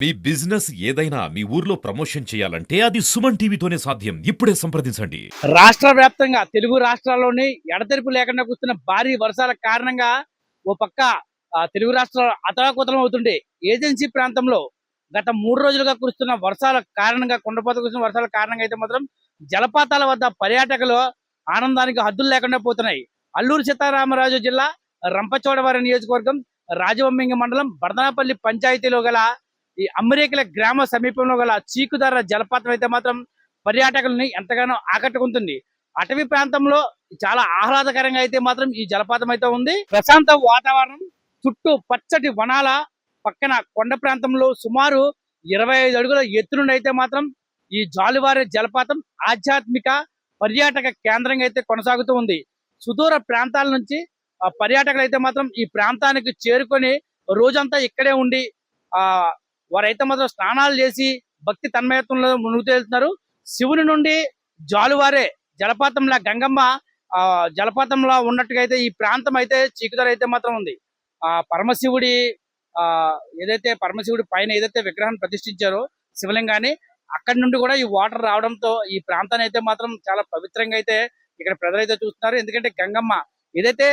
మీ business ఏదైనా మీ ఊర్లో promotion చేయాలంటే అది సుమన్ టీవీతోనే సాధ్యం. ఇప్పుడే సంప్రదించండి. రాష్ట్ర వ్యాప్తంగా తెలుగు రాష్ట్రాల్లోని ఎడతెరిపి లేకుండా కురుస్తున్న భారీ వర్షాల కారణంగా ఓ పక్క తెలుగు రాష్ట్రాలు అతలాకుతలం అవుతుండే ఏజెన్సీ ప్రాంతంలో గత మూడు రోజులుగా కురుస్తున్న వర్షాల కారణంగా కొండపోత కురుస్తున్న వర్షాల కారణంగా అయితే మాత్రం జలపాతాల వద్ద పర్యాటకులు ఆనందానికి హద్దులు లేకుండా పోతున్నాయి. అల్లూరు సీతారామరాజు జిల్లా రంపచోడవరం నియోజకవర్గం రాజవమ్మింగ మండలం బర్దనాపల్లి పంచాయతీలో గల ఈ అమరేకల గ్రామ సమీపంలో గల చీకుదార జలపాతం అయితే మాత్రం పర్యాటకులని ఎంతగానో ఆకట్టుకుంటుంది. అటవీ ప్రాంతంలో చాలా ఆహ్లాదకరంగా అయితే మాత్రం ఈ జలపాతం అయితే ఉంది. ప్రశాంత వాతావరణం చుట్టూ పచ్చటి వనాల పక్కన కొండ ప్రాంతంలో సుమారు ఇరవై ఐదు అడుగుల ఎత్తు నుండి అయితే మాత్రం ఈ జాలువారి జలపాతం ఆధ్యాత్మిక పర్యాటక కేంద్రంగా అయితే కొనసాగుతూ ఉంది. సుదూర ప్రాంతాల నుంచి పర్యాటకులు అయితే మాత్రం ఈ ప్రాంతానికి చేరుకొని రోజంతా ఇక్కడే ఉండి ఆ వారైతే మాత్రం స్నానాలు చేసి భక్తి తన్మయత్వంలో మునుగు తేలుతున్నారు శివుని నుండి జాలువారే జలపాతంలా గంగమ్మ ఆ జలపాతంలా ఉన్నట్టుగా అయితే ఈ ప్రాంతం అయితే చీకుదర అయితే మాత్రం ఉంది. ఆ పరమశివుడి ఆ ఏదైతే పరమశివుడి పైన ఏదైతే విగ్రహాన్ని ప్రతిష్ఠించారో శివలింగాన్ని అక్కడి నుండి కూడా ఈ వాటర్ రావడంతో ఈ ప్రాంతాన్ని అయితే మాత్రం చాలా పవిత్రంగా అయితే ఇక్కడ ప్రజలైతే చూస్తున్నారు. ఎందుకంటే గంగమ్మ ఏదైతే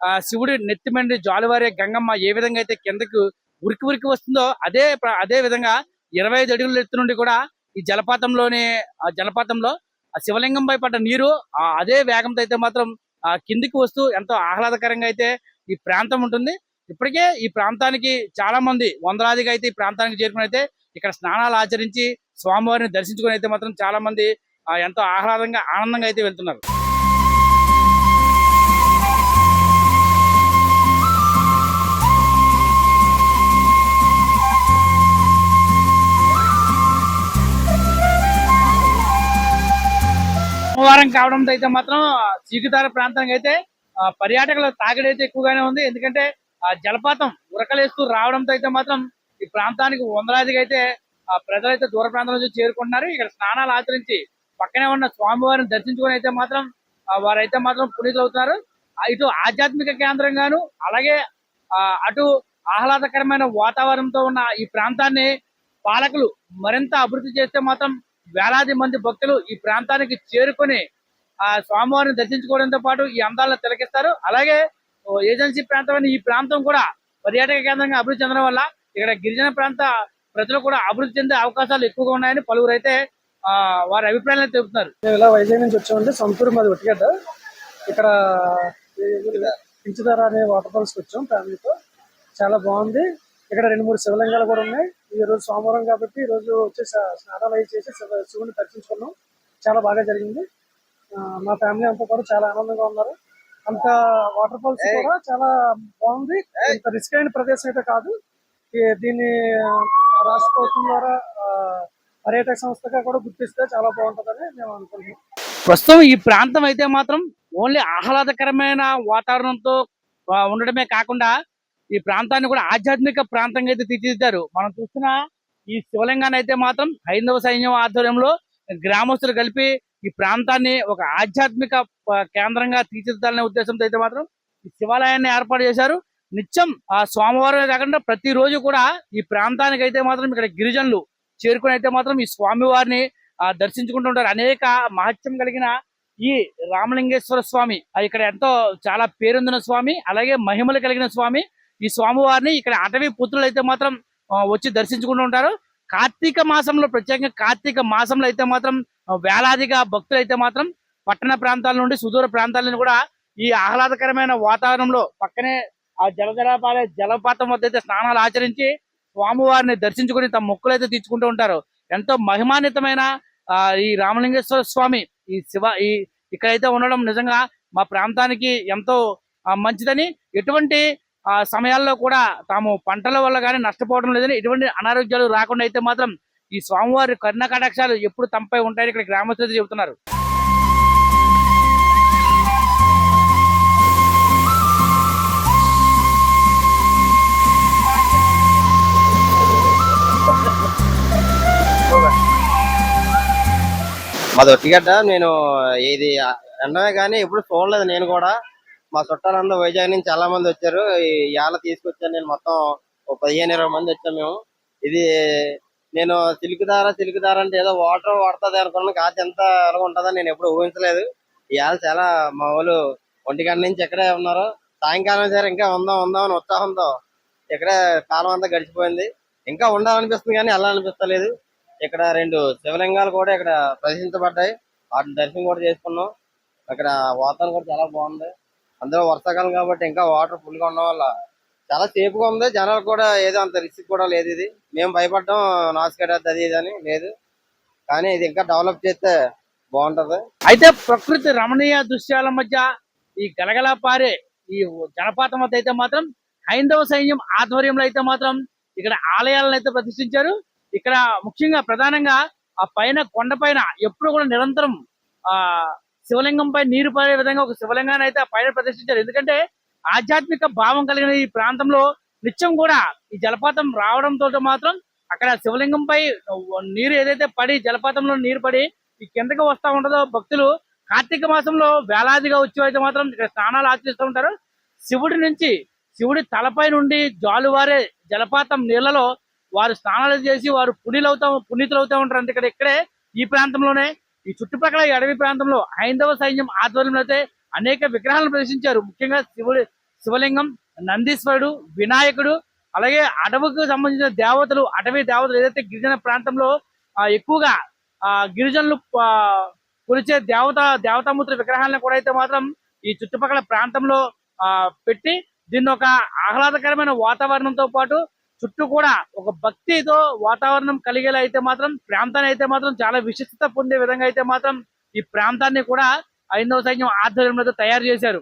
ఆ శివుడి నెత్తిమండి జాలువారే గంగమ్మ ఏ విధంగా అయితే కిందకు ఉరికి ఉరికి వస్తుందో అదే అదే విధంగా ఇరవై ఐదు అడుగుల ఎత్తు నుండి కూడా ఈ జలపాతంలోనే ఆ జలపాతంలో ఆ శివలింగం పడ్డ నీరు ఆ అదే వేగంతో అయితే మాత్రం ఆ కిందికి వస్తూ ఎంతో ఆహ్లాదకరంగా అయితే ఈ ప్రాంతం ఉంటుంది. ఇప్పటికే ఈ ప్రాంతానికి చాలా మంది వందలాదిగా అయితే ఈ ప్రాంతానికి చేరుకుని అయితే ఇక్కడ స్నానాలు ఆచరించి స్వామివారిని దర్శించుకుని అయితే మాత్రం చాలా మంది ఎంతో ఆహ్లాదంగా ఆనందంగా అయితే వెళ్తున్నారు. సోమవారం కావడంతో అయితే మాత్రం చీకుతార ప్రాంతానికి అయితే పర్యాటకుల తాకిడి అయితే ఎక్కువగానే ఉంది. ఎందుకంటే ఆ జలపాతం ఉరకలేస్తూ రావడంతో అయితే మాత్రం ఈ ప్రాంతానికి వందలాదిగా అయితే ఆ ప్రజలైతే దూర ప్రాంతం నుంచి చేరుకుంటున్నారు. ఇక్కడ స్నానాలు ఆచరించి పక్కనే ఉన్న స్వామివారిని దర్శించుకొని అయితే మాత్రం వారైతే మాత్రం పునీతులు అవుతున్నారు. ఇటు ఆధ్యాత్మిక కేంద్రంగాను అలాగే ఆ, అటు ఆహ్లాదకరమైన వాతావరణంతో ఉన్న ఈ ప్రాంతాన్ని పాలకులు మరింత అభివృద్ధి చేస్తే మాత్రం వేలాది మంది భక్తులు ఈ ప్రాంతానికి చేరుకొని ఆ స్వామివారిని దర్శించుకోవడంతో పాటు ఈ అందాలను తిలకిస్తారు. అలాగే ఏజెన్సీ ప్రాంతమైన ఈ ప్రాంతం కూడా పర్యాటక కేంద్రంగా అభివృద్ధి చెందడం వల్ల ఇక్కడ గిరిజన ప్రాంత ప్రజలు కూడా అభివృద్ధి చెందే అవకాశాలు ఎక్కువగా ఉన్నాయని పలువురు అయితే ఆ, వారి అభిప్రాయాలు తెలుపుతున్నారు. మేము ఇలా వైజాగ్ నుంచి వచ్చామంటే సొంతూరు మాది ఒట్టిగడ్డ ఇక్కడ పించుదార అనే వాటర్ ఫాల్స్ వచ్చాం ఫ్యామిలీతో. చాలా బాగుంది. ఇక్కడ రెండు మూడు శివలింగాలు కూడా ఉన్నాయి. ఈ రోజు సోమవారం కాబట్టి ఈ రోజు వచ్చి స్నా- స్నానాలు అవి చేసి శివ- శివుని దర్శించుకున్నాం. చాలా బాగా జరిగింది. మా ఫ్యామిలీ అంతా కూడా చాలా ఆనందంగా ఉన్నారు. అంత వాటర్ ఫాల్స్ కూడా చాలా బాగుంది. ఇంత రిస్క్ అయిన ప్రదేశం అయితే కాదు. ఈ- దీన్ని రాష్ట్ర ప్రభుత్వం ద్వారా పర్యాటక సంస్థగా కూడా గుర్తిస్తే చాలా బాగుంటుందని మేము అనుకుంటున్నాం. ప్రస్తుతం ఈ ప్రాంతం అయితే మాత్రం ఓన్లీ ఆహ్లాదకరమైన వాతావరణంతో ఉండడమే కాకుండా ఈ ప్రాంతాన్ని కూడా ఆధ్యాత్మిక ప్రాంతంగా అయితే తీర్చిదిద్దారు. మనం చూస్తున్న ఈ శివలింగాన్ని అయితే మాత్రం హైందవ సైన్యం ఆధ్వర్యంలో గ్రామస్తులు కలిపి ఈ ప్రాంతాన్ని ఒక ఆధ్యాత్మిక కేంద్రంగా తీర్చిదిద్దాలనే ఉద్దేశంతో అయితే మాత్రం ఈ శివాలయాన్ని ఏర్పాటు చేశారు. నిత్యం ఆ స్వామివారమే కాకుండా ప్రతిరోజు కూడా ఈ ప్రాంతానికి అయితే మాత్రం ఇక్కడ గిరిజనులు చేరుకుని అయితే మాత్రం ఈ స్వామివారిని ఆ, దర్శించుకుంటుంటారు అనేక మహత్యం కలిగిన ఈ రామలింగేశ్వర స్వామి ఇక్కడ ఎంతో చాలా పేరొందిన స్వామి అలాగే మహిమలు కలిగిన స్వామి ఈ స్వామివారిని ఇక్కడ అటవీ పుత్రులు అయితే మాత్రం వచ్చి దర్శించుకుంటూ ఉంటారు. కార్తీక మాసంలో ప్రత్యేకంగా కార్తీక మాసంలో అయితే మాత్రం వేలాదిగా భక్తులు అయితే మాత్రం పట్టణ ప్రాంతాల నుండి సుదూర ప్రాంతాల నుండి కూడా ఈ ఆహ్లాదకరమైన వాతావరణంలో పక్కనే ఆ జలజలపాలే జలపాతం వద్ద అయితే స్నానాలు ఆచరించి స్వామివారిని దర్శించుకుని తమ మొక్కులు అయితే తీర్చుకుంటూ ఉంటారు. ఎంతో మహిమాన్వితమైన ఈ రామలింగేశ్వర స్వామి ఈ శివ ఈ ఇక్కడైతే ఉండడం నిజంగా మా ప్రాంతానికి ఎంతో మంచిదని. ఎటువంటి సమయాల్లో కూడా తాము పంటల వల్ల కానీ నష్టపోవడం లేదని ఎటువంటి అనారోగ్యాలు రాకుండా అయితే మాత్రం ఈ స్వామివారి కర్ణ కటాక్షాలు ఎప్పుడు తమపై ఉంటాయని ఇక్కడ గ్రామస్తులు చెబుతున్నారు. మాది ఒట్టిగడ్డ నేను ఇది ఎండమే కానీ ఎప్పుడు చూడలేదు నేను కూడా. మా చుట్టాలందరూ వైజాగ్ నుంచి చాలా మంది వచ్చారు. ఈ యాల తీసుకొచ్చాను నేను మొత్తం ఒక పదిహేను ఇరవై మంది వచ్చాం మేము. ఇది నేను సిల్క్ దార సిల్క్ దార అంటే ఏదో వాటర్ పడుతుంది అనుకున్నాను. కాదు ఎంత అలాగ ఉంటుందని నేను ఎప్పుడు ఊహించలేదు. ఇవాళ చాలా మా వాళ్ళు ఒంటికాడ నుంచి ఇక్కడే ఉన్నారు. సాయంకాలం సరే ఇంకా ఉందాం ఉందాం అని ఉత్సాహంతో ఇక్కడే కాలం అంతా గడిచిపోయింది. ఇంకా ఉండాలనిపిస్తుంది కానీ వెళ్ళాలనిపిస్తలేదు. ఇక్కడ రెండు శివలింగాలు కూడా ఇక్కడ ప్రదర్శించబడ్డాయి. వాటిని దర్శనం కూడా చేసుకున్నాం. అక్కడ వాతావరణం కూడా చాలా బాగుంది. అందులో వర్షాకాలం కాబట్టి ఇంకా వాటర్ ఫుల్గా ఉండడం వల్ల చాలా సేఫ్గా ఉంది. జనాలు కూడా ఏదో అంత రిస్క్ కూడా లేదు ఇది. మేము భయపడ్డాం నాసుగడ అది ఇది అని లేదు. కానీ ఇది ఇంకా డెవలప్ చేస్తే బాగుంటది. అయితే ప్రకృతి రమణీయ దృశ్యాల మధ్య ఈ గలగలా పారే ఈ జలపాతం వద్ద అయితే మాత్రం హైందవ సైన్యం ఆధ్వర్యంలో అయితే మాత్రం ఇక్కడ ఆలయాలను అయితే ప్రతిష్ఠించారు. ఇక్కడ ముఖ్యంగా ప్రధానంగా ఆ పైన కొండ పైన ఎప్పుడు కూడా నిరంతరం ఆ శివలింగం పై నీరు పడే విధంగా ఒక శివలింగాన్ని అయితే ఆ పైన ప్రతిష్ఠించారు. ఎందుకంటే ఆధ్యాత్మిక భావం కలిగిన ఈ ప్రాంతంలో నిత్యం కూడా ఈ జలపాతం రావడంతో మాత్రం అక్కడ శివలింగం పై నీరు ఏదైతే పడి జలపాతంలో నీరు పడి ఈ కిందకి వస్తా ఉంటుందో భక్తులు కార్తీక మాసంలో వేలాదిగా వచ్చి అయితే మాత్రం ఇక్కడ స్నానాలు ఆచరిస్తూ ఉంటారు. శివుడి నుంచి శివుడి తలపై నుండి జాలువారే జలపాతం నీళ్ళలో వారు స్నానాలు చేసి వారు పుణ్యులవుతా పునీతులు అవుతా ఉంటారు. అంటే ఇక్కడ ఇక్కడే ఈ ప్రాంతంలోనే ఈ చుట్టుపక్కల ఈ అడవి ప్రాంతంలో హైందవ సైన్యం ఆధ్వర్యంలో అయితే అనేక విగ్రహాలను ప్రదర్శించారు. ముఖ్యంగా శివుడు శివలింగం నందీశ్వరుడు వినాయకుడు అలాగే అడవికి సంబంధించిన దేవతలు అటవీ దేవతలు ఏదైతే గిరిజన ప్రాంతంలో ఎక్కువగా ఆ గిరిజనులు కొలిచే దేవత దేవతామూర్తుల విగ్రహాలను కూడా అయితే మాత్రం ఈ చుట్టుపక్కల ప్రాంతంలో ఆ పెట్టి దీన్ని ఒక ఆహ్లాదకరమైన వాతావరణంతో పాటు చుట్టూ కూడా ఒక భక్తితో వాతావరణం కలిగేలా అయితే మాత్రం ప్రాంతాన్ని అయితే మాత్రం చాలా విశిష్టత పొందే విధంగా అయితే మాత్రం ఈ ప్రాంతాన్ని కూడా ఐదవ సైన్యం ఆధ్వర్యంలో అయితే తయారు చేశారు.